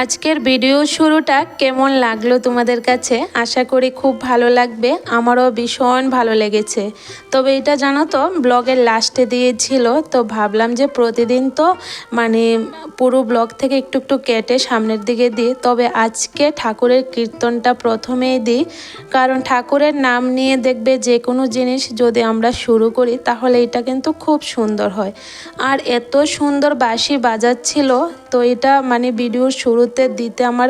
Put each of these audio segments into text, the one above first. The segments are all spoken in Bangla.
আজকের ভিডিও শুরুটা কেমন লাগল তোমাদের কাছে? আশা করি খুব ভালো লাগবে। আমারও ভীষণ ভালো লেগেছে। তবে এটা জানো তো, ব্লগের লাস্টে দিয়েছিল, তো ভাবলাম যে প্রতিদিন তো মানে পুরো ব্লগ থেকে একটু একটু কেটে সামনের দিকে দিই। তবে আজকে ঠাকুরের কীর্তনটা প্রথমেই দিই। কারণ ঠাকুরের নাম নিয়ে দেখবে যে কোনো জিনিস যদি আমরা শুরু করি, তাহলে এটা কিন্তু খুব সুন্দর হয়। আর এত সুন্দর বাঁশি বাজাচ্ছিল, তো এটা মানে ভিডিওর শুরুতে দিতে আমার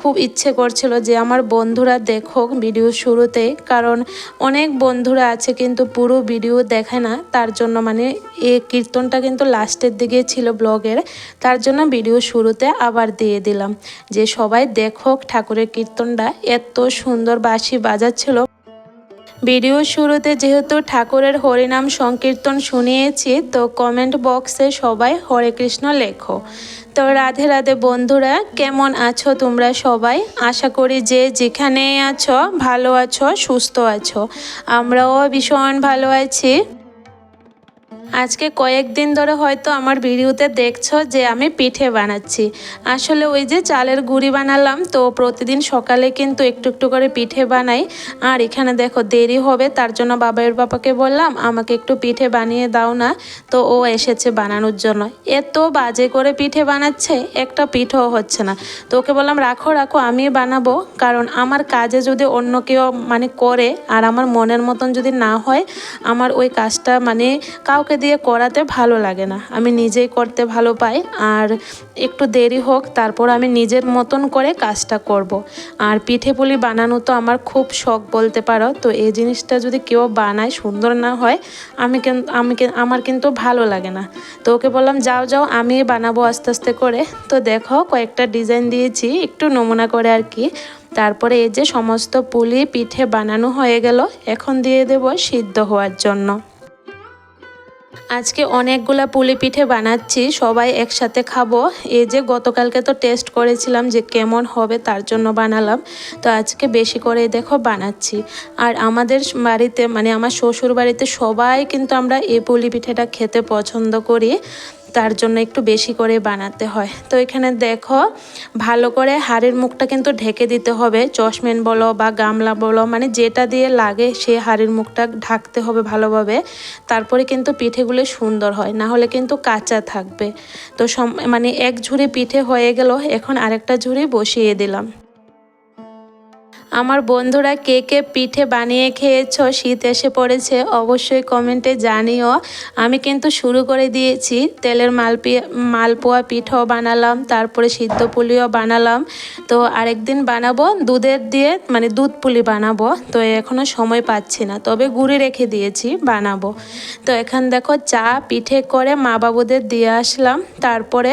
খুব ইচ্ছে করছিল যে আমার বন্ধুরা দেখুক ভিডিও শুরুতে, কারণ অনেক বন্ধুরা আছে কিন্তু পুরো ভিডিও দেখে না, তার জন্য মানে এ কীর্তনটা কিন্তু লাস্টের দিকে ছিল ব্লগের, তার জন্য ভিডিও শুরুতে আবার দিয়ে দিলাম। যে সবাই দেখুক ঠাকুরের কীর্তনটা, এত সুন্দর বাঁশি বাজাচ্ছিল। ভিডিও শুরুতে যেহেতু ঠাকুরের হরিনাম সংকীর্তন শুনিয়েছি, তো কমেন্ট বক্সে সবাই হরে কৃষ্ণ লেখো। তো রাধে রাধে বন্ধুরা, কেমন আছো তোমরা সবাই? আশা করি যে যেখানে আছো, ভালো আছো, সুস্থ আছো। আমরাও ভীষণ ভালো আছি। আজকে কয়েকদিন ধরে হয়তো আমার ভিডিওতে দেখছ যে আমি পিঠে বানাচ্ছি। আসলে ওই যে চালের গুঁড়ি বানালাম, তো প্রতিদিন সকালে কিন্তু একটু একটু করে পিঠে বানাই। আর এখানে দেখো দেরি হবে, তার জন্য বাবাইয়ের বাবাকে বললাম, আমাকে একটু পিঠে বানিয়ে দাও না। তো ও এসেছে বানানোর জন্য। এত বাজে করে পিঠে বানাচ্ছে, একটা পিঠেও হচ্ছে না। তো ওকে বললাম, রাখো রাখো, আমি বানাবো। কারণ আমার কাজে যদি অন্য কেউ মানে করে, আর আমার মনের মতন যদি না হয়, আমার ওই কাজটা মানে কাউকে দিয়ে করাতে ভালো লাগে না। আমি নিজেই করতে ভালো পাই আর একটু দেরি হোক, তারপর আমি নিজের মতন করে কাজটা করব। আর পিঠে পুলি বানানো তো আমার খুব শখ বলতে পারো, তো এই জিনিসটা যদি কেউ বানায় সুন্দর না হয়, আমি আমি আমার কিন্তু ভালো লাগে না। তো ওকে বললাম, যাও যাও আমি বানাবো আস্তে আস্তে করে। তো দেখো, কয়েকটা ডিজাইন দিয়েছি, একটু নমুনা করে আর কি। তারপরে এই যে সমস্ত পুলি পিঠে বানানো হয়ে গেল, এখন দিয়ে দেব সিদ্ধ হওয়ার জন্য। আজকে অনেকগুলা পুলি পিঠে বানাচ্ছি, সবাই একসাথে খাব। এই যে গতকালকে তো টেস্ট করেছিলাম যে কেমন হবে তার জন্য বানালাম। তো আজকে বেশি করে দেখো বানাচ্ছি। আর আমাদের বাড়িতে মানে আমার শ্বশুর বাড়িতে সবাই কিন্তু আমরা এই পুলি পিঠেটা খেতে পছন্দ করি। তার জন্য একটু বেশি করে বানাতে হয়। তো এখানে দেখো, ভালো করে হাড়ের মুখটা কিন্তু ঢেকে দিতে হবে। চশমেন বলো বা গামলা বলো মানে যেটা দিয়ে লাগে সে হাড়ের মুখটা ঢাকতে হবে ভালোভাবে। তারপরে কিন্তু পিঠেগুলো সুন্দর হয়, না হলে কিন্তু কাঁচা থাকবে। তো মানে এক ঝুড়ি পিঠে হয়ে গেল, এখন আরেকটা ঝুড়ি বসিয়ে দিলাম। আমার বন্ধুরা কে কে পিঠে বানিয়ে খেয়েছো? শীত এসে পড়েছে, অবশ্যই কমেন্টে জানিও। আমি কিন্তু শুরু করে দিয়েছি, তেলের মালপি, মালপোয়া পিঠাও বানালাম, তারপরে সিদ্ধ পুলিও বানালাম। তো আরেকদিন বানাবো, দুধের দিয়ে মানে দুধ পুলি বানাবো, তো এখনও সময় পাচ্ছি না। তবে গুড়ি রেখে দিয়েছি, বানাবো। তো এখান দেখো চা পিঠে করে মা বাবুদের দিয়ে আসলাম, তারপরে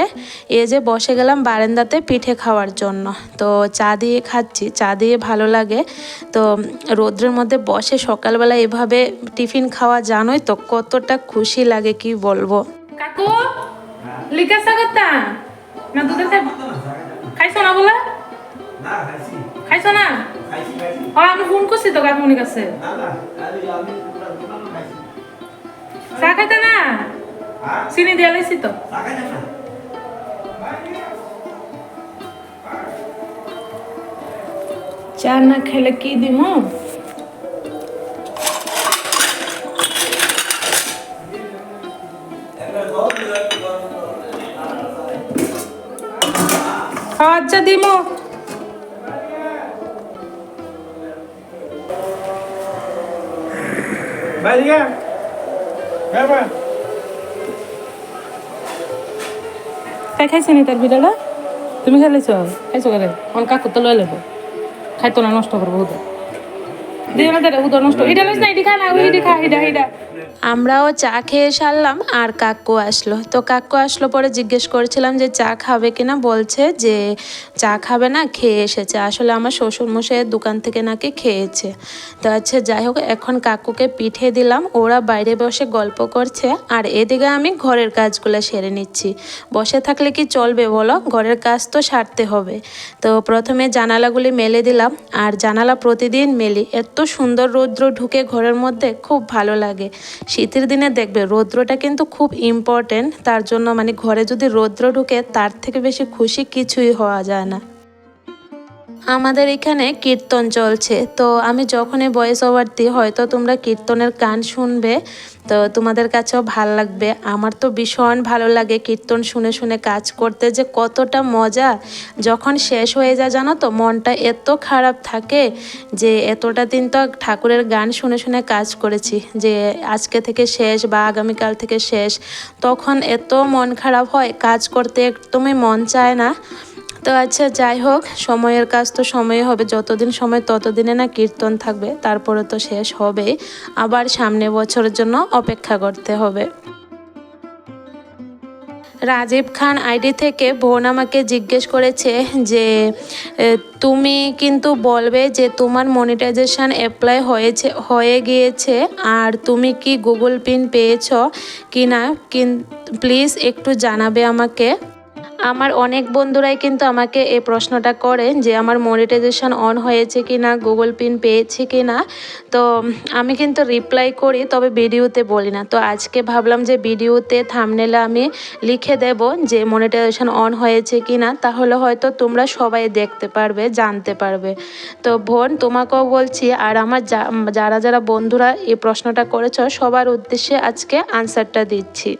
এ যে বসে গেলাম বারান্দাতে পিঠে খাওয়ার জন্য। তো চা দিয়ে খাচ্ছি, চা দিয়ে ভালো লাগে। তো রোদ্রের মধ্যে বসে সকালবেলা এভাবে টিফিন খাওয়া জানোই তো কতটা খুশি লাগে কি বলব? কাকু লিকা সাগতা না দুধের খাইছো না বলে? না খাইছো। না? ও আমি ফোন করছি তো কাকুমনির কাছে। না না আরে আমি পুরা দোকানে খাইছি। চা খাইতে না? হ্যাঁ। চিনি দিয়ে লাইছি তো। চা না খেলে কি দিম? আচ্ছা দিমো। দিকে। হ্যাঁ খাইছে নি তার বিড়াটা তুমি খেলেছ? খাইছো কেন? অন কাকু তো লয়ে লেবো খাইতো না, নষ্ট করব উদর দিয়ে না দাদা উদর নষ্ট। এটা লইস না, এটি খা না ওইটি খা, এটা এটা। আমরাও চা খেয়ে সারলাম আর কাকু আসলো। তো কাকু আসলো পরে জিজ্ঞেস করেছিলাম যে চা খাবে কিনা? বলছে যে চা খাবে না, খেয়ে এসেছে। আসলে আমার শ্বশুর মশাইয়ের দোকান থেকে নাকি খেয়েছে। তো আচ্ছা যাই হোক, এখন কাকুকে পিঠে দিলাম। ওরা বাইরে বসে গল্প করছে। আর এদিকে আমি ঘরের কাজগুলো সেরে নিচ্ছি। বসে থাকলে কি চলবে বলো? ঘরের কাজ তো সারতে হবে। তো প্রথমে জানালাগুলি মেলে দিলাম। আর জানালা প্রতিদিন মেলি। এত সুন্দর রৌদ্র ঢুকে ঘরের মধ্যে, খুব ভালো লাগে। শীতের দিনে দেখবে রৌদ্রটা কিন্তু খুব ইম্পর্টেন্ট তার জন্য মানে ঘরে যদি রৌদ্র ঢুকে তার থেকে বেশি খুশি কিছুই হওয়া যায় না। আমাদের এখানে কীর্তন চলছে। তো আমি যখনই ভয়েস ওভার দিই, হয়তো তোমরা কীর্তনের গান শুনবে, তো তোমাদের কাছেও ভালো লাগবে। আমার তো ভীষণ ভালো লাগে কীর্তন শুনে শুনে কাজ করতে যে কতটা মজা। যখন শেষ হয়ে যায়, জানো তো, মনটা এত খারাপ থাকে যে এতটা দিন তো ঠাকুরের গান শুনে শুনে কাজ করেছি যে আজকে থেকে শেষ বা আগামীকাল থেকে শেষ। তখন এত মন খারাপ হয়, কাজ করতে একদমই মন চায় না। তো আচ্ছা যাই হোক, সময়ের কাজ তো সময়ে হবে, যতদিন সময় ততদিনে না কীর্তন থাকবে, তারপরে তো শেষ হবে আবার সামনে বছরের জন্য অপেক্ষা করতে হবে। রাজীব খান আইডি থেকে বোন আমাকে জিজ্ঞেস করেছে যে তুমি কিন্তু বলবে যে তোমার মনিটাইজেশন অ্যাপ্লাই হয়েছে, হয়ে গিয়েছে, আর তুমি কি গুগল পিন পেয়েছ কি না প্লিজ একটু জানাবে আমাকে। আমার অনেক বন্ধুরাই কিন্তু আমাকে এই প্রশ্নটা করে যে আমার মনিটাইজেশন অন হয়েছে কি না গুগল পিন পেয়েছে কি না তো আমি কিন্তু রিপ্লাই করি, তবে ভিডিওতে বলি না। তো আজকে ভাবলাম যে ভিডিওতে থামনেলে আমি লিখে দেব যে মনিটাইজেশন অন হয়েছে কি না তাহলে হয়তো তোমরা সবাই দেখতে পারবে, জানতে পারবে। তো বোন, তোমাকেও বলছি, আর আমার যারা যারা বন্ধুরা এই প্রশ্নটা করেছ, সবার উদ্দেশ্যে আজকে আনসারটা দিচ্ছি।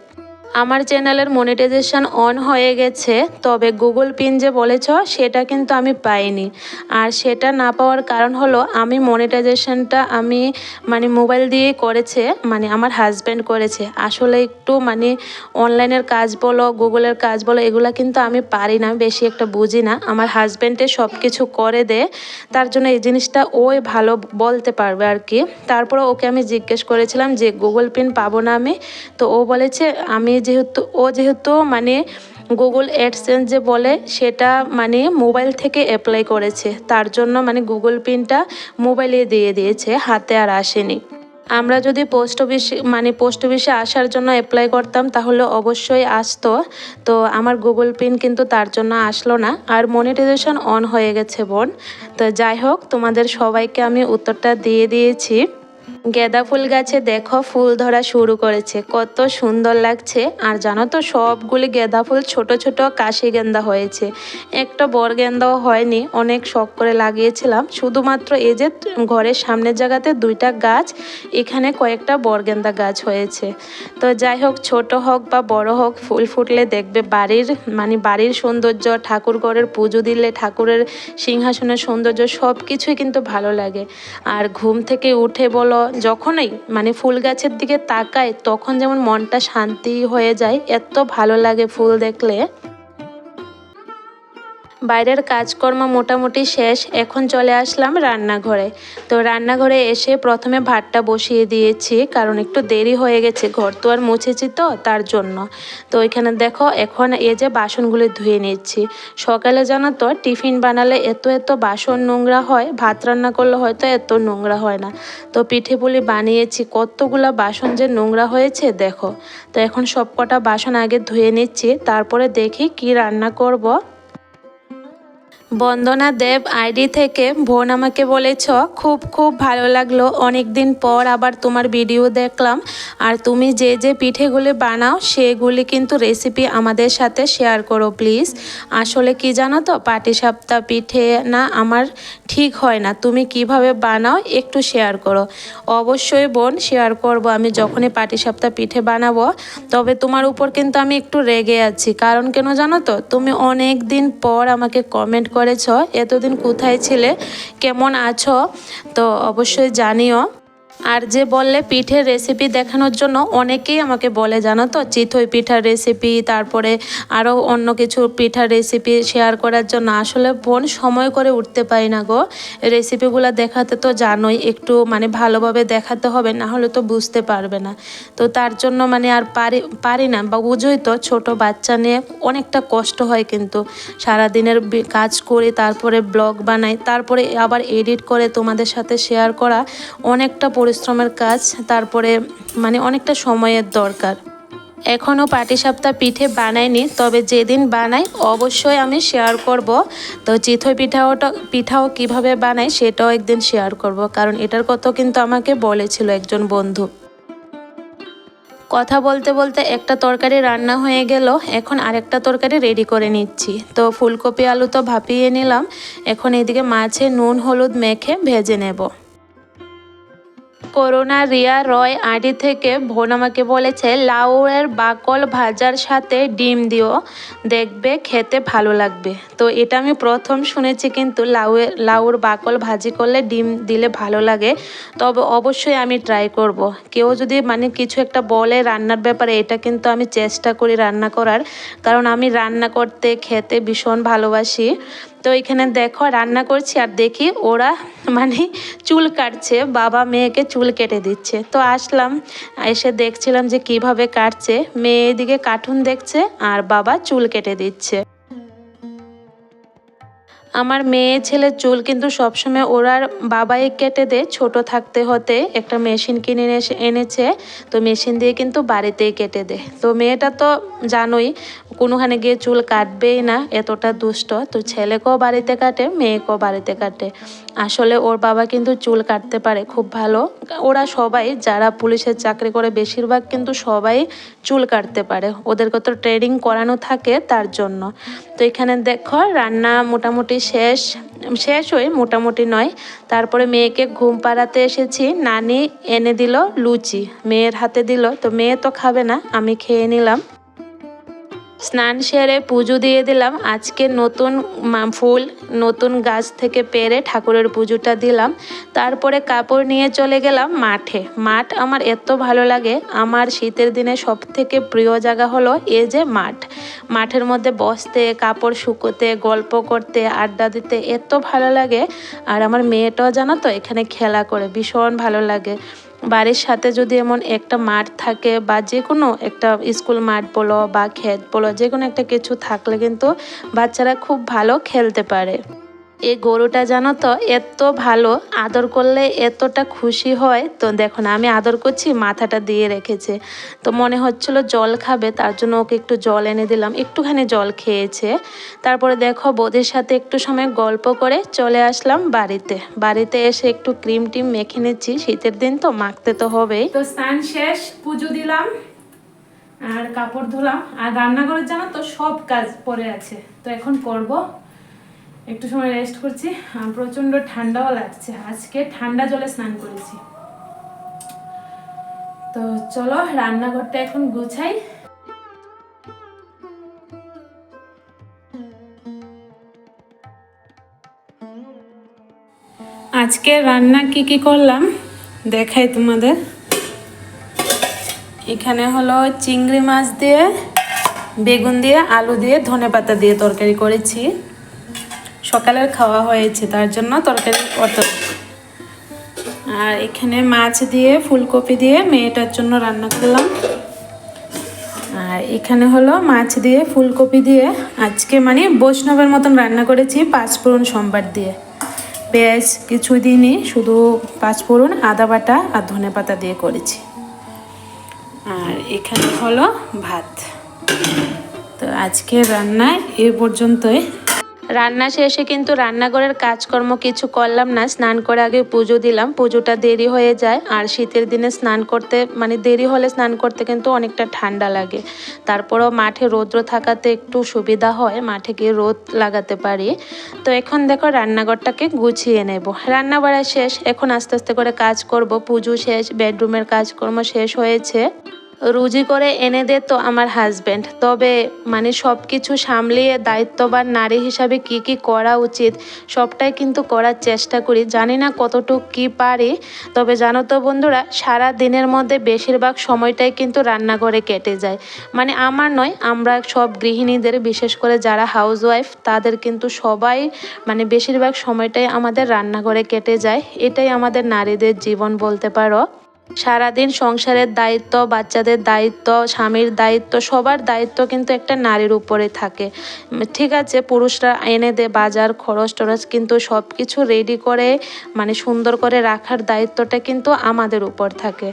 আমার চ্যানেলের মনিটাইজেশন অন হয়ে গেছে, তবে গুগল পিন যে বলেছ, সেটা কিন্তু আমি পাইনি। আর সেটা না পাওয়ার কারণ হলো, আমি মনিটাইজেশনটা আমি মানে মোবাইল দিয়ে করেছে মানে আমার হাজব্যান্ড করেছে। আসলে একটু মানে অনলাইনের কাজ বলো গুগলের কাজ বলো, এগুলো কিন্তু আমি পারি না, বেশি একটা বুঝি না। আমার হাজব্যান্ডে সব কিছু করে দেয় তার জন্য এই জিনিসটা ওই ভালো বলতে পারবে আর কি। তারপরে ওকে আমি জিজ্ঞেস করেছিলাম যে গুগল পিন পাবো না আমি? তো ও বলেছে, আমি যেহেতু, ও যেহেতু মানে গুগল অ্যাডসেন্স যে বলে, সেটা মানে মোবাইল থেকে অ্যাপ্লাই করেছে। তার জন্য মানে গুগল পিনটা মোবাইলে দিয়ে দিয়েছে, হাতে আর আসেনি। আমরা যদি পোস্ট অফিসে মানে পোস্ট অফিসে আসার জন্য অ্যাপ্লাই করতাম, তাহলে অবশ্যই আসতো। তো আমার গুগল পিন কিন্তু তার জন্য আসলো না। আর মনিটাইজেশন অন হয়ে গেছে বোন। তো যাই হোক, তোমাদের সবাইকে আমি উত্তরটা দিয়ে দিয়েছি। গেঁদা ফুল গাছে দেখো ফুল ধরা শুরু করেছে। কত সুন্দর লাগছে। আর জানো তো, সবগুলি গেঁদা ফুল ছোট ছোট কাশি গেন্দা হয়েছে। একটা বর গেন্দাও হয়নি, অনেক শখ করে লাগিয়েছিলাম। শুধুমাত্র এই যে ঘরের সামনের জায়গাতে দুইটা গাছ, এখানে কয়েকটা বরগেন্দা গাছ হয়েছে। তো যাই হোক, ছোট হোক বা বড় হোক, ফুল ফুটলে দেখবে বাড়ির মানে বাড়ির সৌন্দর্য, ঠাকুর ঘরের পুজো দিলে ঠাকুরের সিংহাসনের সৌন্দর্য সব কিছুই কিন্তু ভালো লাগে। আর ঘুম থেকে উঠে বলো যখনই মানে ফুল গাছের দিকে তাকায়, তখন যেমন মনটা শান্তি হয়ে যায়, এত ভালো লাগে ফুল দেখলে। বাইরের কাজকর্ম মোটামুটি শেষ, এখন চলে আসলাম রান্নাঘরে। তো রান্নাঘরে এসে প্রথমে ভাতটা বসিয়ে দিয়েছি, কারণ একটু দেরি হয়ে গেছে, ঘর তো আর মুছেছি তো তার জন্য। তো এখানে দেখো, এখন এ যে বাসনগুলো ধুয়ে নিচ্ছি। সকালে জানো তো, টিফিন বানালে এত এত বাসন নোংরা হয়, ভাত রান্না করলে হয়তো এত নোংরা হয় না। তো পিঠে পুলি বানিয়েছি, কতগুলা বাসন যে নোংরা হয়েছে, দেখো। তো এখন সব কটা বাসন আগে ধুয়ে নিচ্ছি, তারপরে দেখি কি রান্না করব। বন্দনা দেব আইডি থেকে, বোন আমাকে বলেছ, খুব খুব ভালো লাগল। অনেক দিন পর আবার তোমার ভিডিও দেখলাম। আর তুমি যে যে পিঠেগুলি বানাও, সেগুলি কিন্তু রেসিপি আমাদের সাথে শেয়ার করো প্লিজ আসলে কি জানো তো পাটিসাপটা পিঠে না আমার ঠিক হয় না। তুমি কীভাবে বানাও, একটু শেয়ার করো। অবশ্যই বোন শেয়ার করব আমি যখনই পাটিসাপটা পিঠে বানাবো। তবে তোমার উপর কিন্তু আমি একটু রেগে আছি। কারণ কেন জানো তো, তুমি অনেক দিন পর আমাকে কমেন্ট করেছ এতদিন কোথায় ছিলে কেমন আছো? তো অবশ্যই জানিও। আর যে বললে পিঠের রেসিপি দেখানোর জন্য অনেকেই আমাকে বলে, জানো তো? চিতই পিঠার রেসিপি তারপরে আরও অন্য কিছু পিঠার রেসিপি শেয়ার করার জন্য। আসলে বোন সময় করে উঠতে পারি না গো। রেসিপিগুলো দেখাতে তো জানোই, একটু মানে ভালোভাবে দেখাতে হবে, না হলে তো বুঝতে পারবে না। তো তার জন্য মানে আর পারি পারি না। বা বুঝোই তো, ছোট বাচ্চা নিয়ে অনেকটা কষ্ট হয় কিন্তু। সারাদিনের কাজ করি, তারপরে ব্লগ বানাই, তারপরে আবার এডিট করে তোমাদের সাথে শেয়ার করা, অনেকটা পরিশ্রমের কাজ, তারপরে মানে অনেকটা সময়ের দরকার। এখনও পাটিসাপটা পিঠে বানাইনি, তবে যেদিন বানাই অবশ্যই আমি শেয়ার করব। তো চিথই পিঠাওটা পিঠাও কীভাবে বানাই সেটাও একদিন শেয়ার করব, কারণ এটার কথা কিন্তু আমাকে বলেছিল একজন বন্ধু। কথা বলতে বলতে একটা তরকারি রান্না হয়ে গেল, এখন আরেকটা তরকারি রেডি করে নিচ্ছি। তো ফুলকপি আলু তো ভাপিয়ে নিলাম, এখন এদিকে মাছে নুন, হলুদ মেখে ভেজে নেব। করোনা রিয়া রয় আড়ি থেকে বোন আমাকে বলেছে, লাউয়ের বাকল ভাজার সাথে ডিম দিও, দেখবে খেতে ভালো লাগবে। তো এটা আমি প্রথম শুনেছি কিন্তু লাউয়ের লাউর বাকল ভাজি করলে ডিম দিলে ভালো লাগে। তবে অবশ্যই আমি ট্রাই করব। কেউ যদি মানে কিছু একটা বলে রান্নার ব্যাপারে, এটা কিন্তু আমি চেষ্টা করি রান্না করার। কারণ আমি রান্না করতে, খেতে ভীষণ ভালোবাসি। তো এখানে দেখো, রান্না করছি আর দেখি ওরা মানে চুল কাটছে, বাবা মেয়েকে চুল কেটে দিচ্ছে। তো আসলাম, এসে দেখছিলাম যে কীভাবে কাটছে। মেয়ে এদিকে কার্টুন দেখছে আর বাবা চুল কেটে দিচ্ছে। আমার মেয়ে ছেলের চুল কিন্তু সবসময় ওরার বাবাই কেটে দেয় ছোট থাকতে হতে একটা মেশিন কিনে এনেছে, তো মেশিন দিয়ে কিন্তু বাড়িতেই কেটে দেয় তো মেয়েটা তো জানোই, কোনোখানে গিয়ে চুল কাটবেই না, এতটা দুষ্ট। তো ছেলেকেও বাড়িতে কাটে, মেয়েকেও বাড়িতে কাটে। আসলে ওর বাবা কিন্তু চুল কাটতে পারে খুব ভালো। ওরা সবাই যারা পুলিশের চাকরি করে বেশিরভাগ কিন্তু সবাই চুল কাটতে পারে। ওদেরকে তো ট্রেনিং করানো থাকে তার জন্য। তো এখানে দেখো রান্না মোটামুটি শেষ শেষ হয়ে মোটামুটি নয়। তারপরে মেয়েকে ঘুম পাড়াতে এসেছি। নানি এনে দিল লুচি, মেয়ের হাতে দিল। তো মেয়ে তো খাবে না, আমি খেয়ে নিলাম। স্নান সেরে পুজো দিয়ে দিলাম। আজকে নতুন ফুল, নতুন গাছ থেকে পেরে ঠাকুরের পুজোটা দিলাম। তারপরে কাপড় নিয়ে চলে গেলাম মাঠে। মাঠ আমার এত ভালো লাগে। আমার শীতের দিনে সব থেকে প্রিয় জায়গা হলো এ যে মাঠ। মাঠের মধ্যে বসতে, কাপড় শুকোতে, গল্প করতে, আড্ডা দিতে এত ভালো লাগে। আর আমার মেয়েটাও জানো তো এখানে খেলা করে, ভীষণ ভালো লাগে। বাড়ির সাথে যদি এমন একটা মাঠ থাকে বা যে কোনো একটা স্কুল মাঠ বলো বা ক্ষেত বলো, যে কোনো একটা কিছু থাকলে কিন্তু বাচ্চারা খুব ভালো খেলতে পারে। এই গরুটা জানো তো, এত ভালো, আদর করলে এতটা খুশি হয়। তো দেখো না, আমি আদর করছি, মাথাটা দিয়ে রেখেছে। তো মনে হচ্ছিল জল খাবে, তার জন্য ওকে একটু জল এনে দিলাম, একটুখানি জল খেয়েছে। তারপরে দেখো, বৌদির সাথে একটু সময় গল্প করে চলে আসলাম বাড়িতে। বাড়িতে এসে একটু ক্রিম টিম মেখে নিচ্ছি, শীতের দিন তো মাখতে তো হবেই। তো স্নান শেষ, পুজো দিলাম, আর কাপড় ধুলাম। আর রান্নাঘরের জানো তো সব কাজ পরে আছে। তো এখন করব। একটু সময় রেস্ট করছি। প্রচণ্ড ঠান্ডাও লাগছে। আজকে ঠান্ডা জলে স্নান করেছি। তো চলো, রান্নাঘরটা এখন গুছাই। আজকে রান্না কি কি করলাম? দেখাই তোমাদের। এখানে হলো চিংড়ি মাছ দিয়ে, বেগুন দিয়ে, আলু দিয়ে ধনে পাতা দিয়ে তরকারি করেছি। সকালের খাওয়া হয়েছে, তার জন্য তরকারি অত। আর এখানে মাছ দিয়ে, ফুলকপি দিয়ে মেয়েটার জন্য রান্না করলাম। আর এখানে হলো মাছ দিয়ে, ফুলকপি দিয়ে আজকে মানে বৈষ্ণবের মতন রান্না করেছি পাঁচফোড়ন সোমবার দিয়ে। পেঁয়াজ কিছু দিনই শুধু পাঁচফোড়ন আদা বাটা আর ধনে পাতা দিয়ে করেছি। আর এখানে হলো ভাত। তো আজকে রান্নায় এ পর্যন্তই। রান্না শেষে কিন্তু রান্নাঘরের কাজকর্ম কিছু করলাম না। স্নান করে আগে পুজো দিলাম। পুজোটা দেরি হয়ে যায়। আর শীতের দিনে স্নান করতে মানে দেরি হলে স্নান করতে কিন্তু অনেকটা ঠান্ডা লাগে। তারপরেও মাঠে রৌদ্র থাকাতে একটু সুবিধা হয়। মাঠে গিয়ে রোদ লাগাতে পারি। তো এখন দেখো রান্নাঘরটাকে গুছিয়ে নেব। রান্না বাড়া শেষ। এখন আস্তে আস্তে করে কাজ করব। পুজো শেষ, বেডরুমের কাজকর্ম শেষ হয়েছে। রুজি করে এনে দে তো আমার হাজব্যান্ড তবে মানে সব কিছু সামলিয়ে দায়িত্ববান নারী হিসাবে কি কি করা উচিত, সবটাই কিন্তু করার চেষ্টা করি। জানি না কতটুকু কি পারি, তবে জানো তো বন্ধুরা, সারা দিনের মধ্যে বেশিরভাগ সময়টাই কিন্তু রান্নাঘরে কেটে যায়। মানে আমার নয়, আমরা সব গৃহিণীদের, বিশেষ করে যারা হাউস ওয়াইফ তাদের কিন্তু সবাই মানে বেশিরভাগ সময়টাই আমাদের রান্নাঘরে কেটে যায়। এটাই আমাদের নারীদের জীবন বলতে পারো। সারাদিন সংসারের দায়িত্ব, বাচ্চাদের দায়িত্ব, স্বামীর দায়িত্ব, সবার দায়িত্ব কিন্তু একটা নারীর উপরে থাকে। ঠিক আছে, পুরুষরা এনে দে বাজার, খরচ টরচ কিন্তু সব কিছু রেডি করে মানে সুন্দর করে রাখার দায়িত্বটা কিন্তু আমাদের উপর থাকে।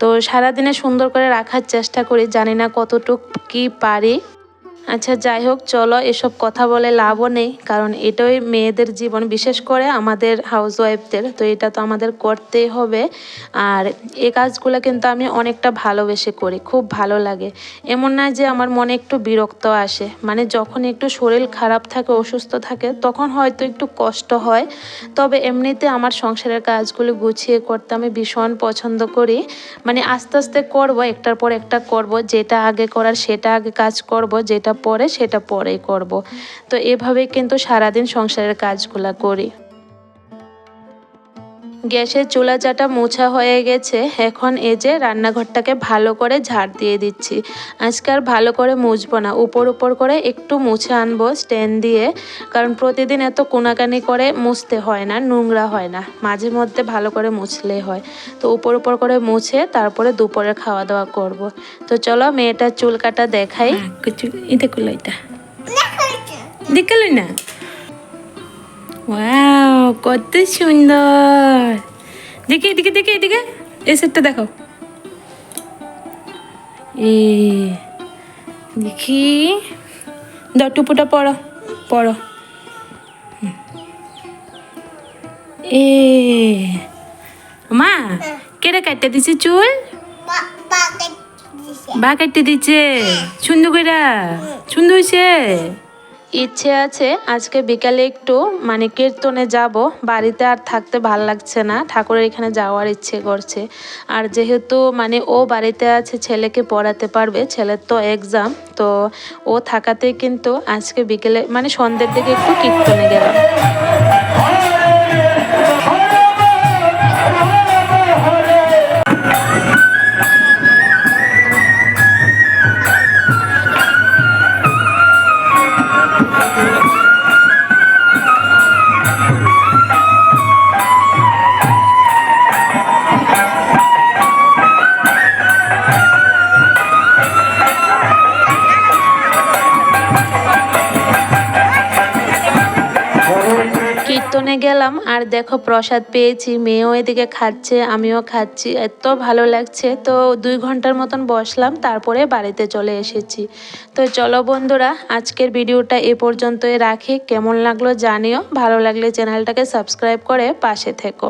তো সারাদিনে সুন্দর করে রাখার চেষ্টা করি, জানি না কতটুক কি পারি। আচ্ছা যাই হোক, চলো, এসব কথা বলে লাভও নেই, কারণ এটাই মেয়েদের জীবন, বিশেষ করে আমাদের হাউস ওয়াইফদের তো এটা তো আমাদের করতেই হবে। আর এই কাজগুলো কিন্তু আমি অনেকটা ভালোবেসে করি, খুব ভালো লাগে। এমন না যে আমার মনে একটু বিরক্ত আসে মানে যখন একটু শরীর খারাপ থাকে, অসুস্থ থাকে, তখন হয়তো একটু কষ্ট হয়। তবে এমনিতে আমার সংসারের কাজগুলো গুছিয়ে করতে আমি ভীষণ পছন্দ করি। মানে আস্তে আস্তে করব, একটার পর একটা করব, যেটা আগে করার সেটা আগে কাজ করব, যেটা পরে সেটা পরে করব। তো এভাবে কিন্তু সারাদিন সংসারের কাজগুলা করি। গ্যাসের চুলা চাটা মোছা হয়ে গেছে। এখন এই যে রান্নাঘরটাকে ভালো করে ঝাড় দিয়ে দিচ্ছি। আজকে আর ভালো করে মুছবো না। উপর উপর করে একটু মুছে আনব স্ট্যান্ড দিয়ে। কারণ প্রতিদিন এত কোনাকানি করে মুছতে হয় না নোংরা হয় না। মাঝে মধ্যে ভালো করে মুছলেই হয়। তো উপর উপর করে মুছে তারপরে দুপুরে খাওয়া দাওয়া করব। তো চলো মেয়েটার চুল কাটা দেখাই কিছু এটা করল এটা দেখাল না? ওয়াও! কত সুন্দর। দেখি এদিকে দেখি এদিকে। এই সেটটা দেখো এ দেখি। দাও টুপুটা পড়ো পড়ো। এ মা কেটে কাটতে দিছে চুল? বা কাটতে দিচ্ছে সুন্দর করে সুন্দর হয়েছে ইচ্ছে আছে আজকে বিকালে একটু মানে কীর্তনে যাব। বাড়িতে আর থাকতে ভালো লাগছে না। ঠাকুরের এখানে যাওয়ার ইচ্ছে করছে। আর যেহেতু মানে ও বাড়িতে আছে, ছেলেকে পড়াতে পারবে, ছেলের তো এক্সাম তো ও থাকাতে কিন্তু আজকে বিকেলে মানে সন্ধ্যের দিকে একটু কীর্তনে গেলাম। আর দেখো প্রসাদ পেয়েছি, মেয়েও এদিকে খাচ্ছে, আমিও খাচ্ছি, এত ভালো লাগছে। তো দুই ঘণ্টার মতন বসলাম, তারপরে বাড়িতে চলে এসেছি। তো চলো বন্ধুরা, আজকের ভিডিওটা এ পর্যন্তই রাখি। কেমন লাগল জানিও, ভালো লাগলে চ্যানেলটাকে সাবস্ক্রাইব করে পাশে থেকো।